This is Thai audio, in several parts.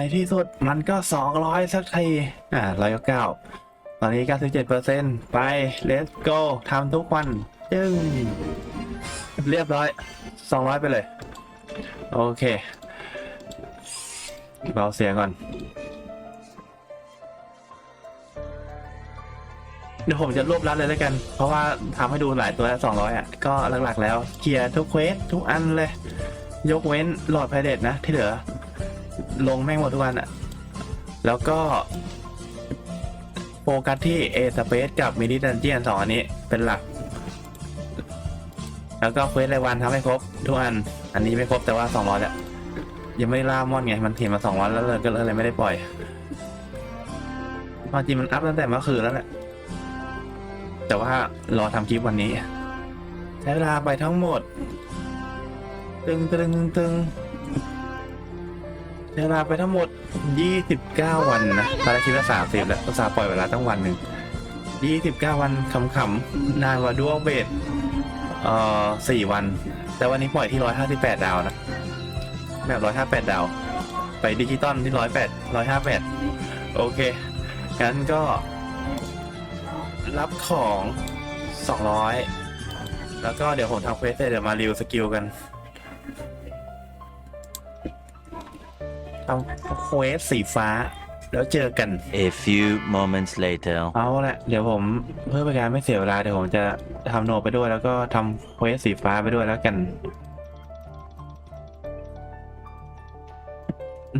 ในที่สุดมันก็ 200 สักที อ่าร้อยเก้าตอนนี้ 97%ไป let's go ทำทุกวันจึงเรียบร้อย 200 ไปเลย โอเค เบาเสียงก่อน เดี๋ยวผมจะรวบรัดเลยแล้วกัน เพราะว่าทำให้ดูหลายตัวแล้ว200 อะ ก็หลักๆแล้วเคลียร์ทุกเควสทุกอันเลย ยกเว้นหลอดไพเดตนะ ที่เหลือ ลงแม่งหมดทุกวันอะแล้วก็โฟกัสที่ A Space กับ Mini Dungeon สองอันนี้เป็นหลัก แล้วก็เควสรายวันทำให้ครบทุกอัน อันนี้ไม่ครบแต่ว่า200อะยังไม่ได้ล่ามอนไง มันเห็นมา2วันแล้วเลยก็เลยไม่ได้ปล่อยความจริงมันอัพตั้งแต่เมื่อคืนแล้วแหละ แต่ว่ารอทำคลิปวันนี้ ใช้เวลาไปทั้งหมด ตึงตึงตึงตงใช้ เวลาไปทั้งหมด 29 วันนะตอนแรกคิดว่า30แล้วอุตส่าปล่อยเวลาตั้งวันหนึ่ง 29 วันขำๆนานกว่าดูอัลเบดเอ่อ4วัน แต่วันนี้ปล่อยที่ 158 ดาวนะ แบบ 158 ดาว ไปดิจิตอลที่ 108 158 โอเค งั้นก็ รับของ 200 แล้วก็เดี๋ยวผมทำเควสเสร็จเดี๋ยวมารีวิวสกิลกัน ทำเควสสีฟ้า แล้วเจอกัน A few moments later. เอาละเดี๋ยวผมเพื่อเป็นการไม่เสียเวลาเดี๋ยวผมจะทำโนตไปด้วย แล้วก็ทำเควสสีฟ้าไปด้วยแล้วกัน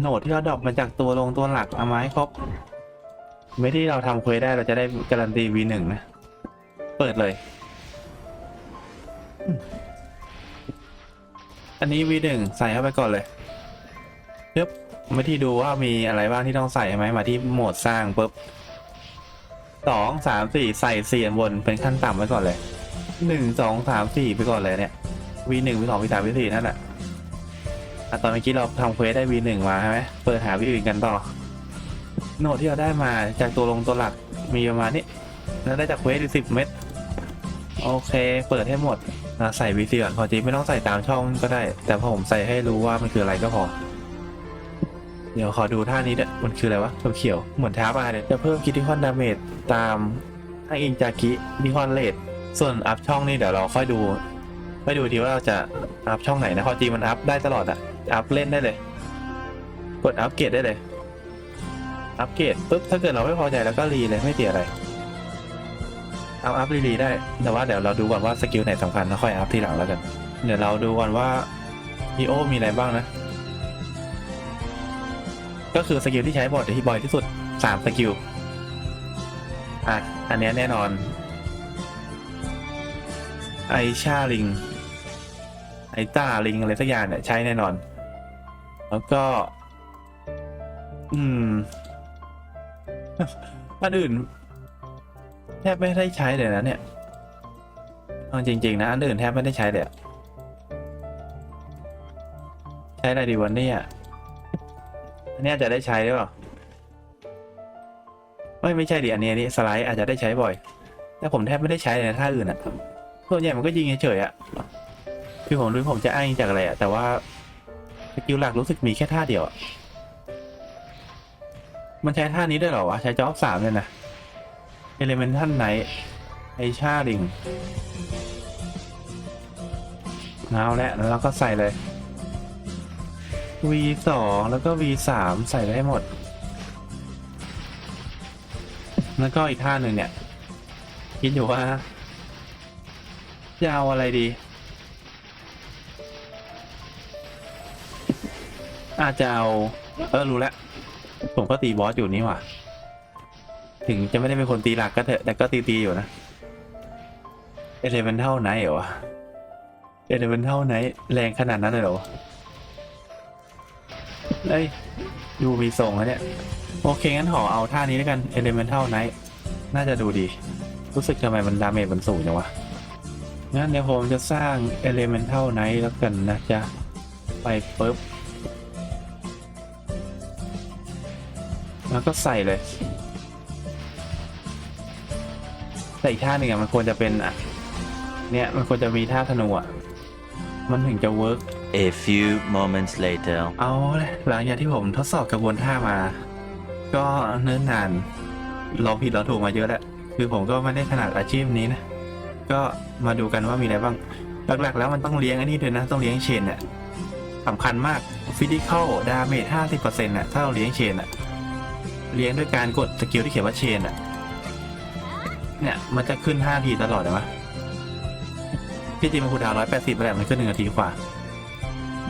โนตที่เราดรอปมาจากตัวลงตัวหลักเอามาให้ครบไม่ที่เราทำเควสได้เราจะได้การันตี V1 นะ เปิดเลย อันนี้ V1 ใส่เข้าไปก่อนเลยปึ๊บ มาที่ดูว่ามีอะไรบ้างที่ต้องใส่ไหมมาที่โหมดสร้างปุ๊บสองสามสี่ใส่สี่อันบนเป็นขั้นต่ำไว้ก่อนเลยหนึ่งสองสามสี่ไปก่อนเลยเนี่ย V หนึ่ง V สอง V สาม V สี่นั่นแหละอะตอนเมื่อกี้เราทำเควสได้ V หนึ่งมาใช่ไหมเปิดหา V อื่นกันต่อ โน้ตที่เราได้มาจากตัวลงตัวหลักมีประมาณนี้แล้วได้จากเควสสิบเม็ดโอเค เปิดให้หมดใส่ V สี่ก่อนพอจริงไม่ต้องใส่ตามช่องก็ได้ แต่พอผมใส่ให้รู้ว่ามันคืออะไรก็พอ เดี๋ยวขอดูท่านี้เด้วยมันคืออะไรวะเขียวๆเหมือนท้าปลาเลยจะเพิ่มคิดที่คอนดาเมจตามทางอิงจากิดิคอนเลดส่วนอัพช่องนี่เดี๋ยวเราค่อยดูค่อยดูทีว่าเราจะอัพช่องไหนนะความจริงมันอัพได้ตลอดอะอัพเล่นได้เลย กดอัพเกรดได้เลย อัพเกรดปุ๊บถ้าเกิดเราไม่พอใจแล้วก็รีเลยไม่เสียอะไร เอาอัพรีๆได้ แต่ว่าเดี๋ยวเราดูก่อนว่าสกิลไหนสำคัญแล้วค่อยอัพทีหลังแล้วกัน เดี๋ยวเราดูก่อนว่าพีโอมีอะไรบ้างนะ ก็คือสกิลที่ใช้บอยที่บ่อยที่สุดสามสกิลอะอันเนี้ยแน่นอน ไอชาลิง ไอต้าลิงอะไรสักอย่างเนี่ยใช้แน่นอน แล้วก็ อืมอันอื่นแทบไม่ได้ใช้เลยนะเนี่ยเอาจริง ๆ นะอันอื่นแทบไม่ได้ใช้เลยใช้อะไรดีวันนี้อะ อันนี้อาจจะได้ใช้หรือเปล่าไม่ไม่ใช่ดิอันนี้อันนี้สไลด์อาจจะได้ใช้บ่อย แต่ผมแทบไม่ได้ใช้เลยนะท่าอื่นอะส่วนใหญ่มันก็ยิงเฉยๆอะคือผมรู้ผมจะอ้างจากอะไรอะแต่ว่าสกิลหลักรู้สึกมีแค่ท่าเดียวอะมันใช้ท่านี้ได้หรอวะใช้จ็อบสามเลยนะเอเลเมนทันไนไอชาลิงเอาละแล้วเราก็ใส่เลย V สองแล้วก็ V สามใส่ไปให้หมด แล้วก็อีกท่าหนึ่งเนี่ย คิดอยู่ว่าจะเอาอะไรดี อาจจะเอา เออ รู้แล้ว ผมก็ตีบอสอยู่นี่หว่า ถึงจะไม่ได้เป็นคนตีหลักก็เถอะ แต่ก็ตีตีอยู่นะเอเลเวนเท่าไหนเหรอเอเลเวนเท่าไหนแรงขนาดนั้นเลยเหรอ เอ้ยดูมีทรงแล้วเนี่ย โอเค งั้นขอเอาท่านี้แล้วกัน Elemental Night น่าจะดูดี รู้สึกทำไมมันดาเมจมันสูงจังวะ งั้นเดี๋ยวผมจะสร้าง Elemental Night แล้วกันนะจ๊ะ ไปปุ๊บ แล้วก็ใส่เลย แต่อีกท่าหนึ่งอะมันควรจะเป็นอะเนี่ย มันควรจะมีท่าธนูอะมันถึงจะเวิร์ก A few moments later. เอาเลยหลังจากที่ผมทดสอบกระบวนท่ามา ก็เนิ่นนานลองผิดลองถูกมาเยอะแล้วคือผมก็ไม่ได้ถนัดอาชีพนี้นะ ก็มาดูกันว่ามีอะไรบ้าง หลักๆ แล้วมันต้องเลี้ยงอันนี้ด้วยนะ ต้องเลี้ยงเชนเนี่ยสำคัญมากฟิสิคอลดาเมจห้าสิบเปอร์เซ็นต์น่ะถ้าเราเลี้ยงเชนอะเลี้ยงด้วยการกดสกิลที่เขียนว่าเชนอะเนี่ยมันจะขึ้นห้าทีตลอดเลยวะที่จริงมันคูดาวร้อยแปดสิบแหละมันขึ้นหนึ่งนาทีกว่า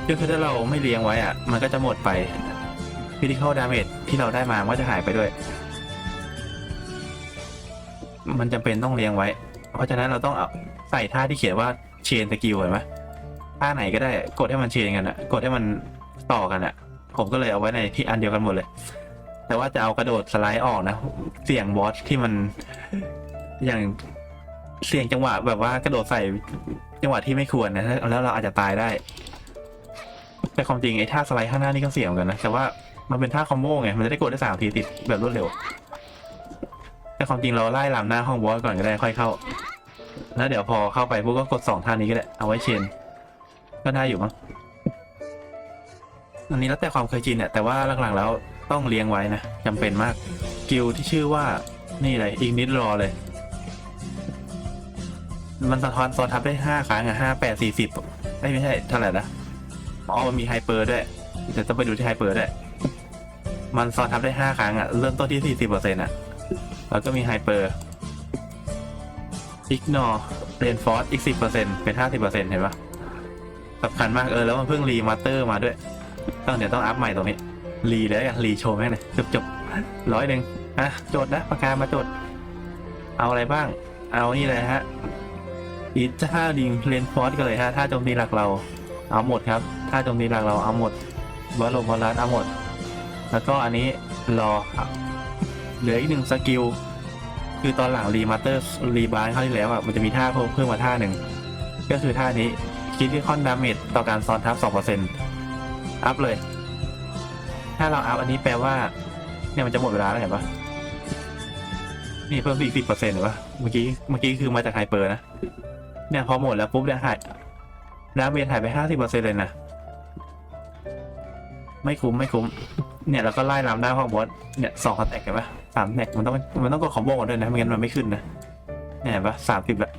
ก็คือถ้าเราไม่เลี้ยงไว้อะมันก็จะหมดไปฟิสิคอลดาเมจที่เราได้มามันก็จะหายไปด้วย มันจำเป็นต้องเลี้ยงไว้ เพราะฉะนั้นเราต้องเอาใส่ท่าที่เขียนว่าเชนสกิลเห็นไหมท่าไหนก็ได้กดให้มันเชนกันอะกดให้มันต่อกันอะผมก็เลยเอาไว้ในที่อันเดียวกันหมดเลย แต่ว่าจะเอากระโดดสไลด์ออกนะ เสี่ยงบอสที่มันอย่างเสี่ยงจังหวะแบบว่ากระโดดใส่จังหวะที่ไม่ควรนะแล้วเราอาจจะตายได้ แต่ความจริงไอ้ท่าสไลด์ข้างหน้านี่ก็เสี่ยงเหมือนกันนะแต่ว่ามันเป็นท่าคอมโบไงมันจะได้กดได้สามทีติดแบบรวดเร็ว แต่ความจริงเราไล่ลำหน้าห้องบอสก่อนก็ได้ค่อยเข้า แล้วเดี๋ยวพอเข้าไปพวกก็กดสองท่านี้ก็ได้เอาไว้เชนก็ได้อยู่มั้งอันนี้แล้วแต่ความเคยชินเนี่ยแต่ว่าหลังๆแล้วต้องเลี้ยงไว้นะจำเป็นมาก กิลที่ชื่อว่านี่เลยอีกนิดรอเลย มันสะท้อนซ้อนทับได้ห้าครั้งอะห้าแปดสี่สิบไม่ใช่เท่าไหร่นะ อ๋อมันมีไฮเปอร์ด้วยเดี๋ยวต้องไปดูที่ไฮเปอร์ด้วย มันซ้อนทับได้ห้าครั้งอะ เริ่มต้นที่สี่สิบเปอร์เซ็นต์อะ แล้วก็มีไฮเปอร์อิกนอร์เรนฟอร์สอีกสิบเปอร์เซ็นต์เป็นห้าสิบเปอร์เซ็นต์เห็นปะสำคัญมากเออแล้วมันเพิ่งรีมาสเตอร์มาด้วย ต้องเดี๋ยวต้องอัพใหม่ตรงนี้ รีเลยอะรีโชว์แม่งเลยจบจบร้อยหนึ่งอะโจทย์นะปากกามาโจทย์เอาอะไรบ้าง เอานี่เลยฮะอีท่าดิงเรนฟอร์สก็เลยฮะท่าโจมตีหลักเรา เอาหมดครับ ถ้าโจมตีหลักเราเอาหมดวอลลวอลลัสเอาหมด แล้วก็อันนี้รอครับเหลืออีกหนึ่งสกิล คือตอนหลังรีมาสเตอร์รีบาร์คราที่แล้วอะมันจะมีท่าเพิ่มเพิ่มมาท่าหนึ่ง ก็คือท่านี้คิดที่คอนดาเมจต่อการซ้อนทับ 2%อัพเลย ถ้าเราอัพอันนี้แปลว่า เนี่ยมันจะหมดเวลาแล้วเห็นปะนี่เพิ่มอีก10%เห็นปะเมื่อกี้ เมื่อกี้คือมาจากไฮเปอร์นะ เนี่ยพอหมดแล้วปุ๊บเนี่ยหาย ดาเมจหายไปห้าสิบเปอร์เซ็นเลยนะ ไม่คุ้มไม่คุ้ม เนี่ยเราก็ไล่ลำได้ห้อบอสเนี่ยสองสแต็กเห็นปะสามแต็กมันต้องมันต้องกดคอมโบกันด้วยนะไม่งั้นมันไม่ขึ้นนะเนี่ยเห็นปะสามสิบละ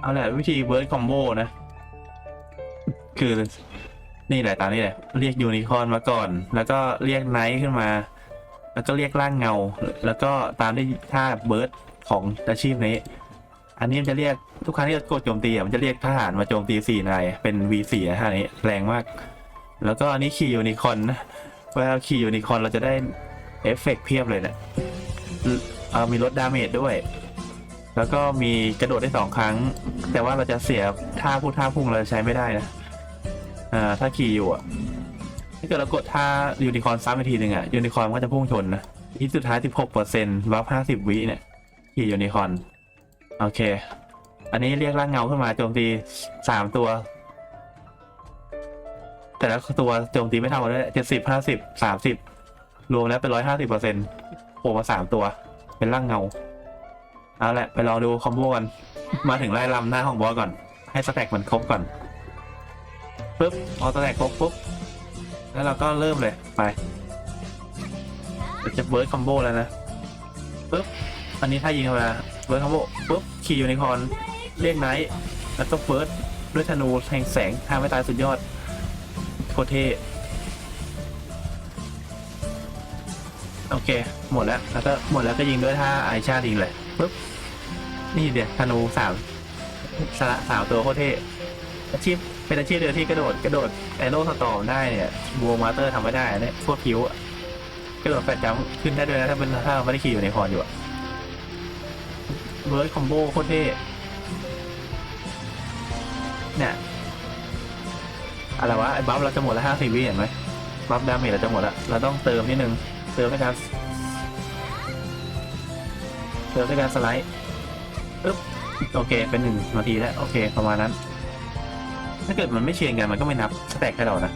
เอาแหละวิธีเบิร์ดคอมโบนะ คือนี่แหละตามนี้แหละ เรียกยูนิคอร์นมาก่อน แล้วก็เรียกไนท์ขึ้นมา แล้วก็เรียกร่างเงา แล้วก็ตามด้วยท่าเบิร์ดของอาชีพนี้ อันนี้มันจะเรียกทุกครั้งที่เรากดโจมตีอะมันจะเรียกทหารมาโจมตีสี่นายเป็น V4 นะฮะนนี้แรงมาก แล้วก็อันนี้ขี่ยูนิคอนนะเวลาขี่ยูนิคอนเราจะได้เอฟเฟกต์เพียบเลยเนี่ยเอ่อมีลดดาเมจด้วย แล้วก็มีกระโดดได้สองครั้ง แต่ว่าเราจะเสียท่าพูดท่าพุ่งเราจะใช้ไม่ได้นะอ่าถ้าขี่อยู่อะถ้าเกิดเรากดท่ายูนิคอนซ้ำอีกทีหนึ่งอะยูนิคอนก็จะพุ่งชนนะที่สุดท้าย16%วับ50วิเนี่ยขี่ยูนิคอน โอเค อันนี้เรียกร่างเงาขึ้นมาโจมตีสามตัว แต่ละตัวโจมตีไม่เท่ากันด้วยเจ็ดสิบห้าสิบสามสิบรวมแล้วเป็นร้อยห้าสิบเปอร์เซ็นต์โผล่มาสามตัว เป็นร่างเงา เอาแหละ ไปลองดูคอมโบกัน มาถึงไล่ลำหน้าของบอสก่อน ให้สแต็กมันครบก่อนปุ๊บพอสแต็กครบปุ๊บ แล้วเราก็เริ่มเลยไปจะเบิร์ดคอมโบแล้วนะปุ๊บอันนี้ถ้ายิงเข้ามา เบิร์ดคอมโบปุ๊บขี่ยูนิคอนเรียกไนท์แล้วก็เบิร์ดด้วยธนูแทงแสงทางไม่ตายสุดยอดโคเทโอเค หมดแล้ว แล้วก็หมดแล้วก็ยิงด้วยท่าไอชาดิงเลยปุ๊บ นี่เดี๋ยวธนูสามสละสามตัวโคเทอาชีพเป็นอาชีพเดียวที่กระโดดกระโดดแอโร่สตอมได้เนี่ยบัวมาสเตอร์ทำไม่ได้เนี่ยโคตรผิวกระโดดแฟดจัมขึ้นได้ด้วยนะถ้าเป็นถ้าไม่ได้ขี่อยู่ในคอนอยู่อะ เวิร์ดคอมโบโคตรเท่เนี่ยอะไรวะไอ้บัฟเราจะหมดแล้วห้าสิบวิเห็นไหมบัฟดาเมจเราจะหมดแล้วเราต้องเติมนิดนึงเติมด้วยการเติมด้วยการสไลด์ปึ๊บโอเคเป็นหนึ่งนาทีแล้วโอเคประมาณนั้น ถ้าเกิดมันไม่เชียงกันมันก็ไม่นับสแต็กให้เรานะ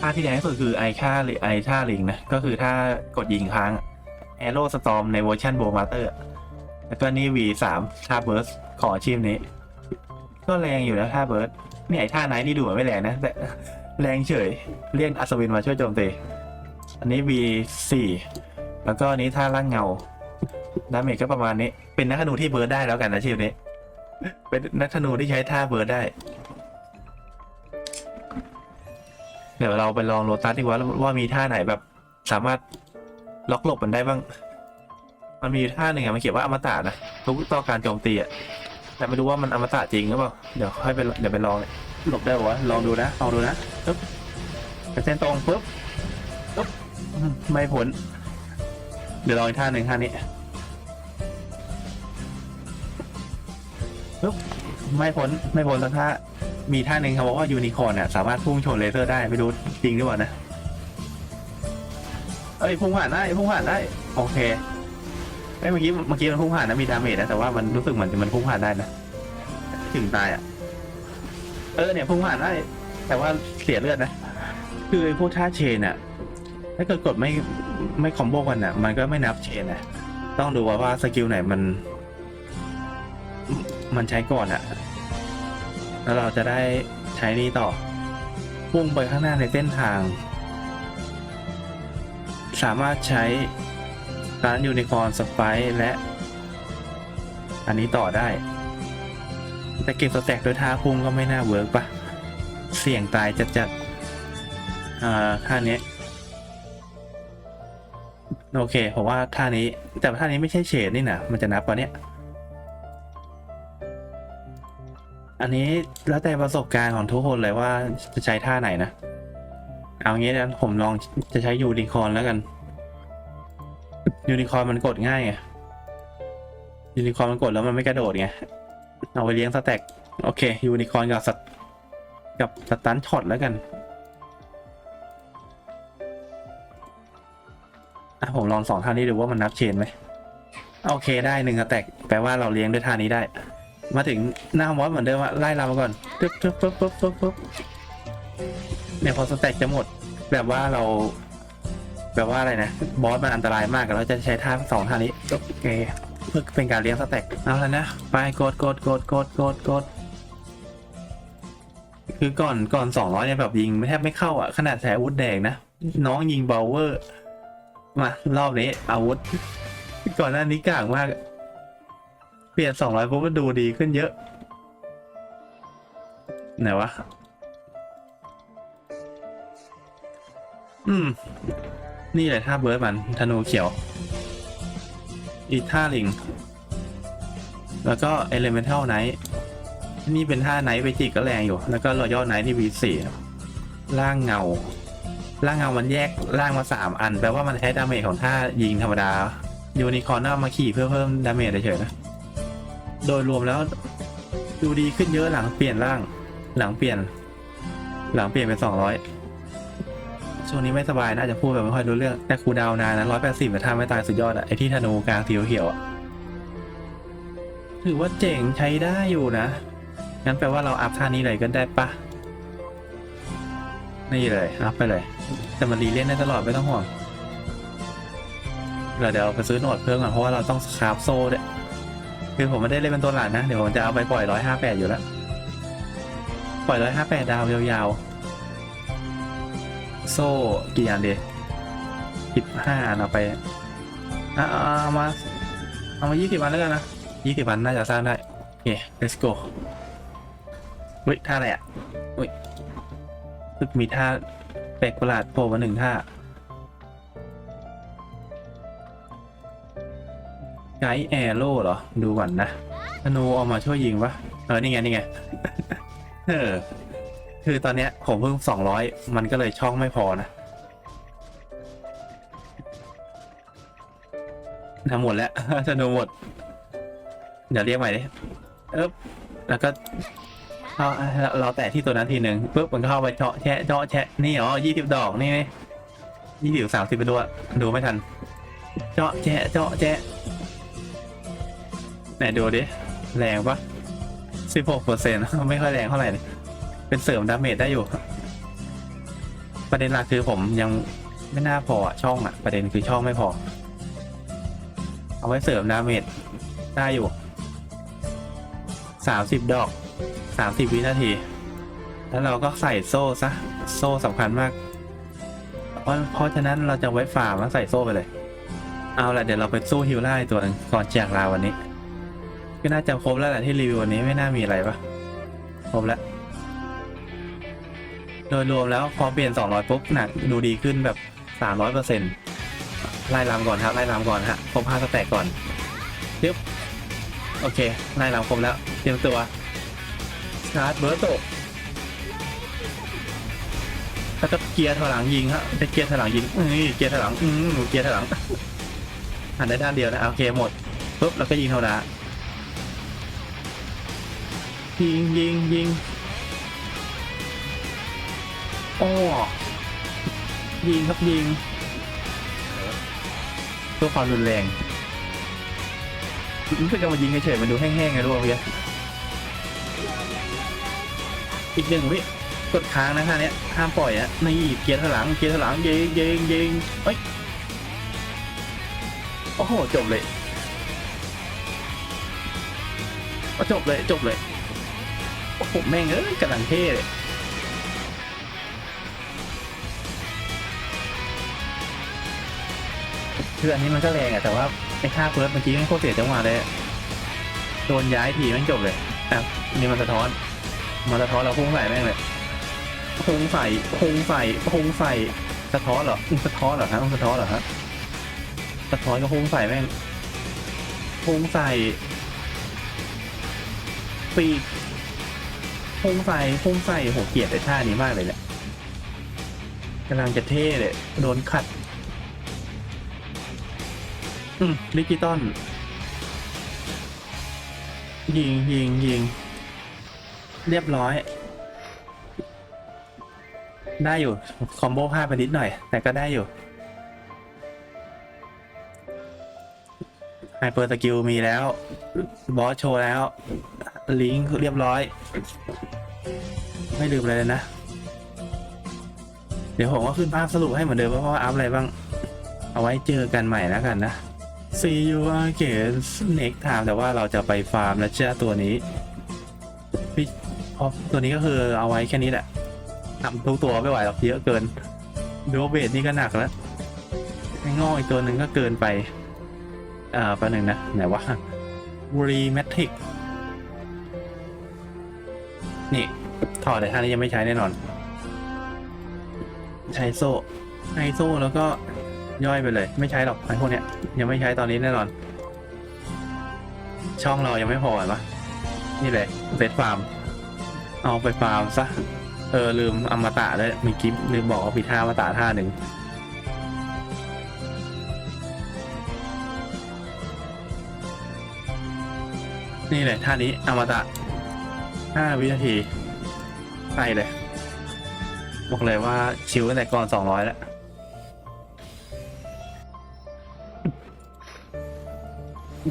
ท่าที่แรงที่สุดคือไอค่าหรือไอท่าลิงนะก็คือถ้ากดยิงค้าง แอโร่สตอมในเวอร์ชันโบมาเตอร์แล้วก็นี่ V3 ท่าเบิร์สของอาชีพนี้ ก็แรงอยู่นะท่าเบิร์ดเนี่ยไอ้ท่าไหนนี่ดูเหมือนไม่แรงนะ แต่แรงเฉย เรียกอัศวินมาช่วยโจมตีอันนี้ V4 แล้วก็อันนี้ท่าล่างเงาดาเมจก็ประมาณนี้ เป็นนักธนูที่เบิร์ดได้แล้วกันอาชีพนี้ เป็นนักธนูที่ใช้ท่าเบิร์ดได้ เดี๋ยวเราไปลองโรตัสดีกว่าว่ามีท่าไหนแบบสามารถ ล็อกหลบมันได้บ้าง มันมีท่าหนึ่งอะมันเขียนว่าอมตะนะทุกต่อการโจมตีอะแต่ไม่รู้ว่ามันอมตะจริงหรือเปล่า เดี๋ยวค่อยไปเดี๋ยวไปลองเนี่ยหลบได้ปะวะลองดูนะลองดูนะปึ๊บไปเส้นตรงปึ๊บปึ๊บไม่ผล เดี๋ยวลองอีกท่าหนึ่งท่านี้ปึ๊บไม่พ้นไม่พ้นสักท่ามีท่าหนึ่งเขาบว่ายูนิคอร์นเนี่ยสามารถพุ่งชนเลเซอร์ได้ไม่รู้จริงหรือเปล่านะ เอ้ยพุ่งผ่านได้พุ่งผ่านได้โอเคเอ้ยเมื่อกี้เมื่อกี้มันพุ่งผ่านนะมีดาเมจนะแต่ว่ามันรู้สึกเหมือนมันพุ่งผ่านได้นะถึงตายอะ เออเนี่ยพุ่งผ่านได้ แต่ว่าเสียเลือดนะคือพวกท่าเชนอะถ้าเกิดกดไม่ไม่คอมโบกันอะ มันก็ไม่นับเชนอะต้องดูว่าว่าสกิลไหนมัน มันใช้ก่อนอะ แล้วเราจะได้ใช้นี้ต่อพุ่งไปข้างหน้าในเส้นทาง สามารถใช้ร้านยูนิคอร์นสไปและ อันนี้ต่อได้ แต่เก็บสแต็กโดยท่าพุ่งก็ไม่น่าเวิร์กปะเสี่ยงตายจัดๆอ่าท่านี้โอเคผมว่าท่านี้ แต่ท่านี้ไม่ใช่เฉดนี่นะมันจะนับปะเนี่ยอันนี้แล้วแต่ประสบการณ์ของทุกคนเลยว่าจะใช้ท่าไหนนะ เอางี้นะผมลองจะใช้ยูนิคอร์นแล้วกัน ยูนิคอร์นมันกดง่ายไงยูนิคอร์นมันกดแล้วมันไม่กระโดดไง เอาไปเลี้ยงสแต็กโอเค ยูนิคอร์นกับสตกับสตันช็อตแล้วกันอะผมลองสองท่านี้ดูว่ามันนับเชนไหมโอเคได้หนึ่งสแต็กแปลว่าเราเลี้ยงด้วยท่านี้ได้ มาถึงหน้ามอสเหมือนเดิมว่าไล่เรามาก่อนปึ๊บปึ๊บปึ๊บปึ๊บปึ๊บ เนี่ยพอสแต็กจะหมด แบบว่าเรา แบบว่าอะไรนะ บอสมันอันตรายมากเราจะใช้ท่าสองท่านี้โอเคเพื่อเป็นการเลี้ยงสแต็กเอาแล้วนะ ไปกดกดกดกดกดกดคือก่อนก่อนสองร้อยเนี่ยแบบยิงแทบไม่เข้าอะ ขนาดใช้อาวุธแดงนะ น้องยิงเบลเวอร์ มารอบนี้อาวุธ ก่อนหน้านี้กางมาก เปลี่ยนสองร้อยปุ๊บมันดูดีขึ้นเยอะ ไหนวะ อืม นี่แหละท่าเบิร์ดมันธนูเขียว อีกท่าลิง แล้วก็เอเลเมนทัลไนท์นี่เป็นท่าไนท์ไปจิกก็แรงอยู่ แล้วก็รอย l ไนท์ที่ V4 ล่างเงาร่างเงามันแยกร่างมาสามอัน แปลว่ามันใช้ดาเมจของท่ายิงธรรมดายูนิคอร์นเอามาขี่เพื่อเพิ่มดาเมจเฉยๆนะ โดยรวมแล้วดูดีขึ้นเยอะหลังเปลี่ยนร่าง หลังเปลี่ยน หลังเปลี่ยนเป็นสองร้อย ช่วงนี้ไม่สบายน่าจะพูดแบบไม่ค่อยรู้เรื่อง แต่ครูดาวนานนะร้อยแปดสิบแต่ท่าไม่ตายสุดยอดอะไอที่ธนูกลางสีเขียวอะถือว่าเจ๋งใช้ได้อยู่นะ งั้นแปลว่าเราอัพท่านี้เลยก็ได้ปะนี่เลยอัพไปเลย แต่มันรีเล่นได้ตลอดไม่ต้องห่วงเดี๋ยวเดี๋ยวไปซื้อโหนดเพิ่มก่อนเพราะว่าเราต้องคราฟโซ่ด้วยคือผมไม่ได้เล่นเป็นตัวหลักนะ เดี๋ยวผมจะเอาไปปล่อยร้อยห้าแปดอยู่แล้ว ปล่อยร้อยห้าแปดดาวยาวๆ โซ่กี่อันดีสิบห้าอันเอาไปอะเอาเอามาเอามายี่สิบวันแล้วกันนะยี่สิบวันน่าจะสร้างได้โอเค let's go เฮ้ยท่าอะไรอะซึ่งมีท่าแปลกประหลาดโผล่มาหนึ่งท่าไกด์แอโร่เหรอ ดูก่อนนะธนูเออกมาช่วยยิงปะเออ นี่ไง นี่ไง เออ คือตอนเนี้ยผมเพิ่งสองร้อยมันก็เลยช่องไม่พอนะทำหมดแล้ว ธนูหมด เดี๋ยวเรียกใหม่ดิเอ๊บแล้วก็เราเราเราแตะที่ตัวนั้นทีหนึ่งปุ๊บมันก็เข้าไปเจาะแชะเจาะแชะนี่อ๋อยี่สิบดอกนี่ยี่สิบสามสิบไปดูอะดูไม่ทัน เจาะแชะเจาะแชะไหนดูดิ แรงปะสิบหกเปอร์เซ็นต์ไม่ค่อยแรงเท่าไหร่เลย เป็นเสริมดาเมจได้อยู่ ประเด็นหลักคือผมยังไม่น่าพอช่องอะประเด็นคือช่องไม่พอ เอาไว้เสริมดาเมจได้อยู่สามสิบดอกสามสิบวินาที แล้วเราก็ใส่โซ่ซะ โซ่สำคัญมาก เพราะเพราะฉะนั้นเราจะไว้ฝ่าแล้วใส่โซ่ไปเลย เอาละเดี๋ยวเราไปสู้ฮิวไล่ตัวนึงก่อนจากลาวันนี้ ก็น่าจะครบแล้วแหละที่รีวิววันนี้ไม่น่ามีอะไรปะครบแล้ว โดยรวมแล้วพอเปลี่ยน 200ปุ๊บหนักดูดีขึ้นแบบ 300เปอร์เซนต์ไล่ลำก่อนครับไล่ลำก่อนฮะครบ5สแต็กก่อนยึบโอเคไล่ลำครบแล้ว เตรียมตัวชาร์จเบิร์ตโตแล้วก็เกียร์ถอยหลังยิงฮะเป็นเกียร์ถอยหลังยิงนี่เกียร์ถอยหลังอืมเกียร์ถอยหลังหันได้ด้านเดียวนะโอเคหมดปุ๊บแล้วก็ยิงเท่านั้นยิงยิงยิง โอ้ยิงครับยิงเพื่อความรุนแรงรู้สึกจะมายิงเฉยๆมันดูแห้งๆไงรู้ป่ะเพียอีกหนึ่งวิกดค้างนะท่าเนี้ยห้ามปล่อยอะนี่เกียร์ถอยหลังเกียร์ถอยหลังยิงยิงยิงเฮ้ยโอ้โหจบเลยจบเลยจบเลยโอ้โหแม่งเอ้ยกำลังเท่เลย คืออันนี้มันก็แรงอะแต่ว่าไอ้ค่าเฟิร์สเมื่อกี้มันโคตรเสียจังหวะเลยอะโดนย้ายทีม่งจบเลยอะนี่มันสะท้อนมันสะท้อนเราพุ่งใส่แม่งเลยพุ่งใส่พุ่งใส่พุ่งใส่สะท้อนเหรอสะท้อนเหรอฮะต้องสะท้อนเหรอฮะสะท้อนก็พุ่งใส่แม่งพุ่งใส่ปีกพุ่งใส่พุ่งใส่โหเกลียดไอ้ท่านี้มากเลยเนี่ยกำลังจะเท่เลยโดนขัด ดิจิตอลยิงยิงยิง เรียบร้อย ได้อยู่ คอมโบพลาดไปนิดหน่อย แต่ก็ได้อยู่ไฮเปอร์สกิลมีแล้ว บอสโชว์แล้ว ลิงก์เรียบร้อย ไม่ลืมอะไรเลยนะ เดี๋ยวผมก็ขึ้นภาพสรุปให้เหมือนเดิมว่าว่าอัพอะไรบ้าง เอาไว้เจอกันใหม่แล้วกันนะ See you again next time แต่ว่าเราจะไปฟาร์มนะเจ้าตัวนี้พี่เพราะตัวนี้ก็คือเอาไว้แค่นี้แหละทำทุกตัวไม่ไหวหรอกเยอะเกินดูเบสนี่ก็หนักแล้วไอ้ง้ออีกตัวหนึ่งก็เกินไปอ่าป๊บหนึ่งนะไหนวะรีแมทริกนี่ถอดแต่ท่านี้ยังไม่ใช้แน่นอน ใช้โซ่ใช้โซ่แล้วก็ ย่อยไปเลย ไม่ใช้หรอกไอ้พวกเนี้ยยังไม่ใช้ตอนนี้แน่นอน ช่องเรายังไม่พอเห็นปะนี่เลยเฟสฟาร์ม เอาไปฟาร์มซะ เออ ลืมอมตะด้วยมีกิฟลืมบอกว่ามีท่าอมตะท่าหนึ่งนี่เลยท่านี้อมตะห้าวินาที ไปเลย บอกเลยว่าชิวตั้งแต่ก่อนสองร้อยแล้ว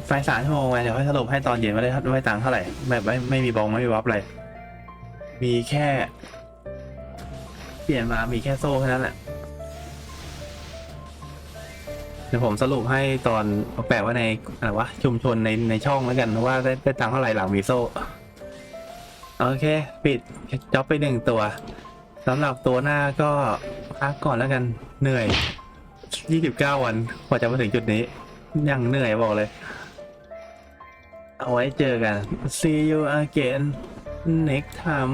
ไฟสามชั่วโมงไงเดี๋ยวให้สรุปให้ตอนเย็นว่าได้ได้ตังค์เท่าไหร่แบบไม่ไม่มีบองไม่มีวับอะไรมีแค่ เปลี่ยนมามีแค่โซ่แค่นั้นแหละเดี๋ยวผมสรุปให้ตอนแปะไว้ในอะไรวะชุมชนในในช่องแล้วกันว่าได้ได้ตังค์เท่าไหร่หลังมีโซ่โอเค ปิดจ็อบไปหนึ่งตัวสำหรับตัวหน้าก็พักก่อนแล้วกันเหนื่อย 29 วันกว่าจะมาถึงจุดนี้ ยังเหนื่อยบอกเลย เอาไว้เจอกัน see you again next time